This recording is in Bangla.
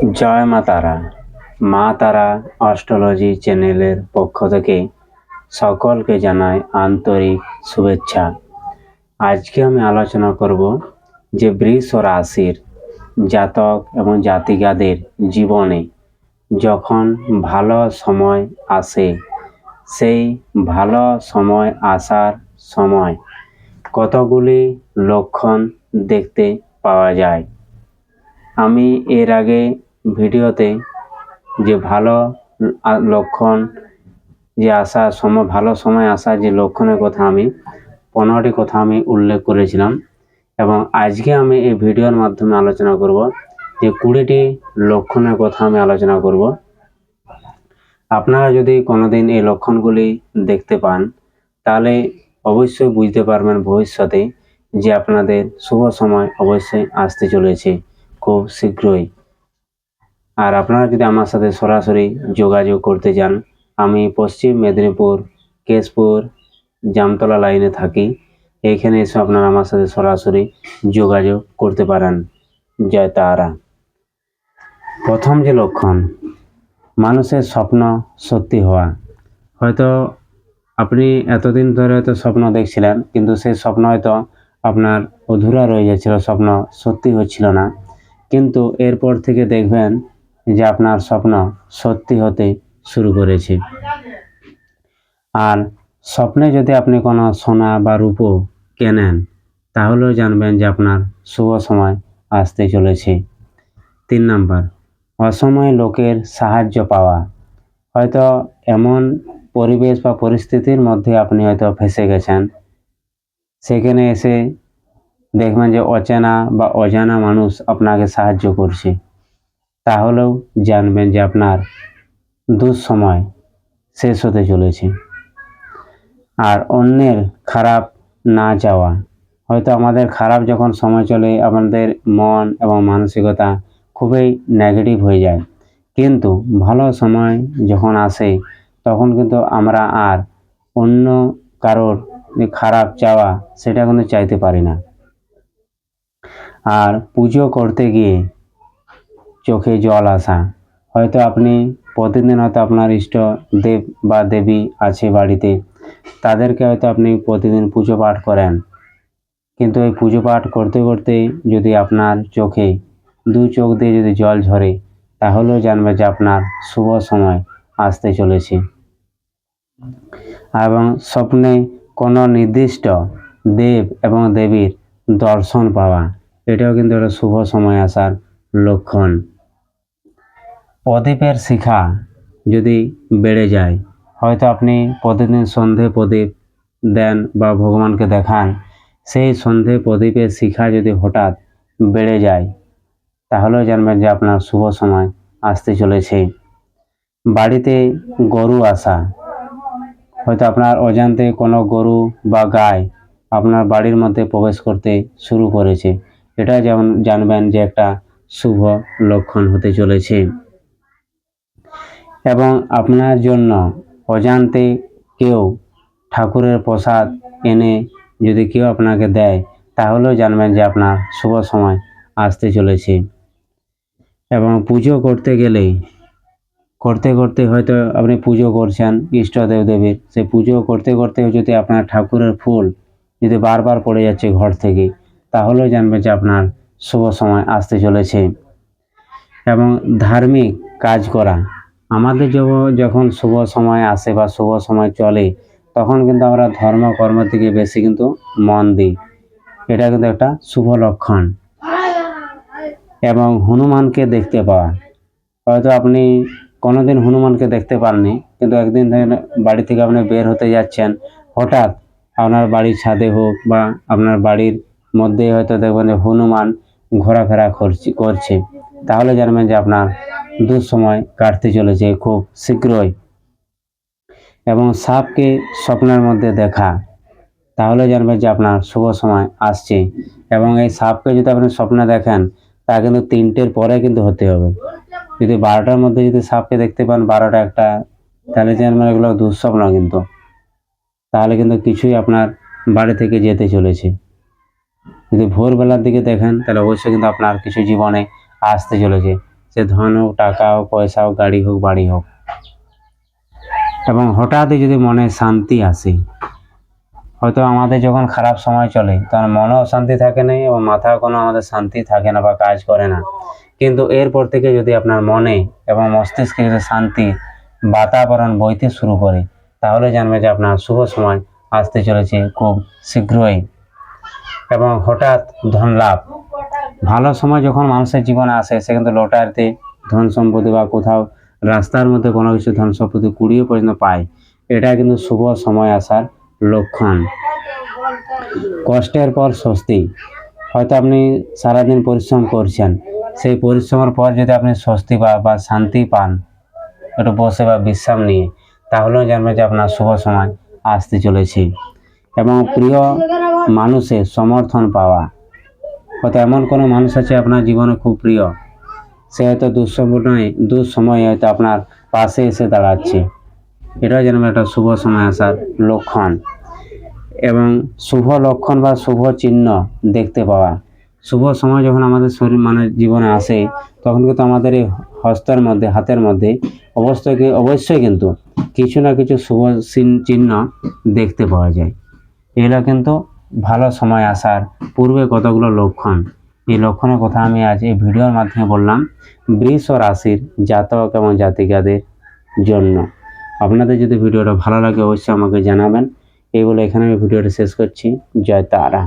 জয় মা তারা। মা তারা অস্ট্রোলজি চ্যানেলের পক্ষ থেকে সকলকে জানাই আন্তরিক শুভেচ্ছা। আজকে আমি আলোচনা করব যে বৃষ রাশির জাতক এবং জাতিকাদের জীবনে যখন ভালো সময় আসে, সেই ভালো সময় আসার সময় কতগুলি লক্ষণ দেখতে পাওয়া যায়? আমি এর আগে ভিডিওতে যে ভালো লক্ষণ, যে আসার সময়, ভালো সময় আসার যে লক্ষণের কথা আমি, পনেরোটি কথা আমি উল্লেখ করেছিলাম এবং আজকে আমি এই ভিডিওর মাধ্যমে আলোচনা করব যে কুড়িটি লক্ষণের কথা আমি আলোচনা করব। আপনারা যদি কোনোদিন এই লক্ষণগুলি দেখতে পান, তাহলে অবশ্যই বুঝতে পারবেন ভবিষ্যতে যে আপনাদের শুভ সময় অবশ্যই আসতে চলেছে খুব শীঘ্রই। আর আপনারা যদি আমার সাথে সরাসরি যোগাযোগ করতে চান, আমি পশ্চিম মেদিনীপুর, কেশপুর, জামতলা লাইনে থাকি। এইখানে এসে আপনারা আমার সাথে সরাসরি যোগাযোগ করতে পারেন। জয় তারা। প্রথম যে লক্ষণ, মানুষের স্বপ্ন সত্যি হওয়া। হয়তো আপনি এতদিন ধরে হয়তো স্বপ্ন দেখছিলেন, কিন্তু সেই স্বপ্ন হয়তো আপনার অধুরা রয়ে যাচ্ছিল, স্বপ্ন সত্যি হচ্ছিল না। কিন্তু এরপর থেকে দেখবেন যে আপনার স্বপ্ন সত্যি হতে শুরু করেছে। আর স্বপ্নে যদি আপনি কোনো সোনা বা রূপো কেনেন, তাহলেও জানবেন যে আপনার শুভ সময় আসতে চলেছে। তিন নাম্বার, অসময়ে লোকের সাহায্য পাওয়া। হয়তো এমন পরিবেশ বা পরিস্থিতির মধ্যে আপনি হয়তো ফেসে গেছেন। সেখানে এসে দেখবেন যে অচেনা বা অজানা মানুষ আপনাকে সাহায্য করছে। তাহলেও জানবেন যে আপনার দুঃসময় শেষ হতে চলেছে। আর অন্যের খারাপ না যাওয়া হয়তো আমাদের খারাপ যখন সময় চলে, আমাদের মন এবং মানসিকতা খুবই নেগেটিভ হয়ে যায়। কিন্তু ভালো সময় যখন আসে, তখন কিন্তু আমরা আর অন্য কারোর খারাপ চাওয়া সেটা কিন্তু চাইতে পারি না। আর পুজো করতে গিয়ে চোখে জল আসা। হয়তো আপনি প্রতিদিন হয়তো আপনার ইষ্ট দেব বা দেবী আছে বাড়িতে। তাদেরকে হয়তো আপনি প্রতিদিন পুজো পাঠ করেন। কিন্তু এই পুজো পাঠ করতে করতে যদি আপনার চোখে দু চোখ দিয়ে যদি জল ঝরে, তাহলেও জানবে যে আপনার শুভ সময় আসতে চলেছে। এবং স্বপ্নে কোনো নির্দিষ্ট দেব এবং দেবীর দর্শন পাওয়া, এটাও কিন্তু একটা শুভ সময় আসার লক্ষণ। প্রদীপের শিখা যদি বেড়ে যায়, হয়তো আপনি প্রতিদিন সন্ধে প্রদীপ দেন বা ভগবানকে দেখান। সেই সন্ধে প্রদীপের শিখা যদি হঠাৎ বেড়ে যায়, তাহলেও জানবেন যে আপনার শুভ সময় আসতে চলেছে। বাড়িতে গরু আসা, হয়তো আপনার অজান্তে কোনো গরু বা গায় আপনার বাড়ির মধ্যে প্রবেশ করতে শুরু করেছে। এটা যেমন জানবেন যে একটা শুভ লক্ষণ হতে চলেছে। এবং আপনার জন্য অজান্তে কেউ ঠাকুরের প্রসাদ এনে যদি কেউ আপনাকে দেয়, তাহলেও জানবেন যে আপনার শুভ সময় আসতে চলেছে। এবং পুজো করতে গেলে, করতে করতে হয়তো আপনি পুজো করছেন ইষ্টদেব দেবীর। সে পুজো করতে করতে যদি আপনার ঠাকুরের ফুল যদি বারবার পড়ে যাচ্ছে ঘর থেকে, তাহলেও জানবে যে আপনার শুভ সময় আসতে চলেছে এবং ধার্মিক কাজ করা। আমাদের যখন শুভ সময় আসে বা শুভ সময় চলে, তখন কিন্তু আমরা ধর্ম কর্মের দিকে বেশি কিন্তু মন দিই। এটা কিন্তু একটা শুভ লক্ষণ। এবং হনুমানকে দেখতে পাওয়া। হয়তো আপনি কোনোদিন হনুমানকে দেখতে পাননি, কিন্তু একদিন বাড়ি থেকে আপনি বের হতে যাচ্ছেন, হঠাৎ আপনার বাড়ির ছাদে হোক বা আপনার বাড়ির মধ্যে হয়তো দেখবেন যে হনুমান ঘোরাফেরা করছে করছে। তাহলে জানবেন যে আপনার দুঃসময় কাটতে চলেছে খুব শীঘ্রই। এবং সাপকে স্বপ্নের মধ্যে দেখা, তাহলে জানবেন যে আপনার শুভ সময় আসছে। এবং এই সাপকে যদি আপনি স্বপ্নে দেখেন, তা কিন্তু তিনটের পরে কিন্তু হতে হবে। যদি বারোটার মধ্যে যদি সাপকে দেখতে পান, বারোটা একটা, তাহলে জানবেন এগুলো দুঃস্বপ্ন কিন্তু। তাহলে কিন্তু কিছুই আপনার বাড়ি থেকে যেতে চলেছে। যদি ভোরবেলার দিকে দেখেন, তাহলে অবশ্যই কিন্তু আপনার কিছু জীবনে আসতে চলেছে। সে ধন হোক, টাকা হোক, পয়সা হোক, গাড়ি হোক, বাড়ি হোক। এবং হঠাৎই যদি মনে শান্তি আসে, হয়তো আমাদের যখন খারাপ সময় চলে তখন মনেও শান্তি থাকে না এবং মাথাও কোনো আমাদের শান্তি থাকে না বা কাজ করে না। কিন্তু এরপর থেকে যদি আপনার মনে এবং মস্তিষ্কে যদি শান্তি, বাতাবরণ বইতে শুরু করে, তাহলে জানবে যে আপনার শুভ সময় আসতে চলেছে খুব শীঘ্রই। এবং হঠাৎ ধন লাভ। ভালো সময় যখন মানুষের জীবনে আসে, সে কিন্তু লটারিতে ধন সম্পত্তি বা কোথাও রাস্তার মধ্যে কোনো কিছু ধন সম্পত্তি কুড়িয়ে পর্যন্ত পায়। এটা কিন্তু শুভ সময় আসার লক্ষণ। কষ্টের পর স্বস্তি। হয়তো আপনি সারাদিন পরিশ্রম করছেন। সেই পরিশ্রমের পর যদি আপনি স্বস্তি পা, বা শান্তি পান, একটু বসে বা বিশ্রাম নিয়ে, তাহলেও জানবেন যে আপনার শুভ সময় আসতে চলেছে। এবং প্রিয় মানুষের সমর্থন পাওয়া। হয়তো এমন কোনো মানুষ আছে আপনার জীবনে খুব প্রিয়। সে হয়তো দুঃসময় দুঃসময়ে হয়তো আপনার পাশে এসে দাঁড়াচ্ছে। এটাও যেন একটা শুভ সময় আসার লক্ষণ। এবং শুভ লক্ষণ বা শুভ চিহ্ন দেখতে পাওয়া। শুভ সময় যখন আমাদের শরীর মানে জীবনে আসে, তখন কিন্তু আমাদের এই হস্তের মধ্যে, হাতের মধ্যে অবশ্যই অবশ্যই কিন্তু কিছু না কিছু শুভ চিহ্ন দেখতে পাওয়া যায়। এগুলো কিন্তু ভালো সময় আসার পূর্বে কতগুলো লক্ষণ? এই লক্ষণের কথা আমি আজ এই ভিডিওর মাধ্যমে বললাম। বৃষ ও রাশির জাতক এবং জাতিকাদের জন্য। আপনাদের যদি ভিডিওটা ভালো লাগে অবশ্যই আমাকে জানাবেন। এই বলে এখানে আমি ভিডিওটা শেষ করছি। জয় তারা।